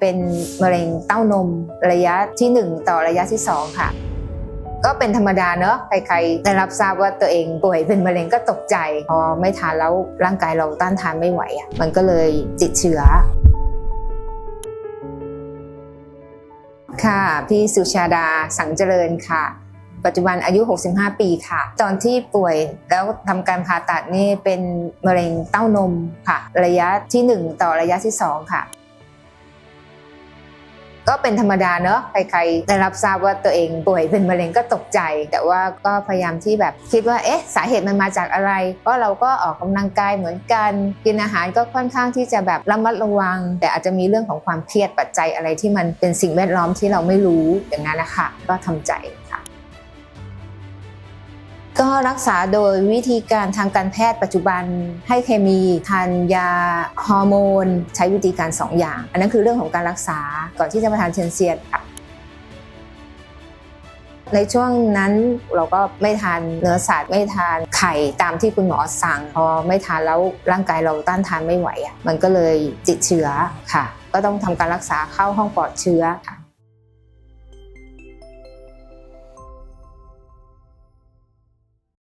เป็นมะเร็งเต้านมระยะที่ 1 ต่อระยะที่ 2 ค่ะ ก็เป็นธรรมดาเนอะใครๆได้รับทราบว่าตัวเองป่วยเป็นมะเร็งก็ตกใจ พอไม่ทานแล้วร่างกายเราต้านทานไม่ไหวอะมันก็เลยติดเชื้อค่ะ พี่สุชาดาสังเจริญค่ะ ปัจจุบันอายุ 65 ปีค่ะ ตอนที่ป่วยแล้วทำการผ่าตัดนี่เป็นมะเร็งเต้านมค่ะ ระยะทีหนึ่1 ต่อระยะที่ 2 ค่ะ ก็เป็นธรรมดาเนอะใครๆได้รับทราบว่าตัวเองป่วยเป็นมะเร็งก็ตกใจ แต่ว่าก็พยายามที่แบบคิดว่าเอ๊ะสาเหตุมันมาจากอะไร ก็เราก็ออกกำลังกายเหมือนกัน กินอาหารก็ค่อนข้างที่จะแบบระมัดระวัง แต่อาจจะมีเรื่องของความเครียดปัจจัยอะไรที่มันเป็นสิ่งแวดล้อมที่เราไม่รู้อย่างนั้นนะคะก็ทำใจ ก็รักษาโดยวิธีการทางการแพทย์ปัจจุบันให้เคมีทานยาฮอร์โมน ใช้วิธีการ 2 อย่าง อันนั้นคือเรื่องของการรักษาก่อนที่จะมาทานเชนเซียนค่ะในช่วงนั้นเราก็ไม่ทานเนื้อสัตว์ไม่ทานไข่ตามที่คุณหมอสั่ง พอไม่ทานแล้วร่างกายเราต้านทานไม่ไหวอะมันก็เลยติดเชื้อค่ะ ก็ต้องทำการรักษาเข้าห้องปลอดเชื้อค่ะ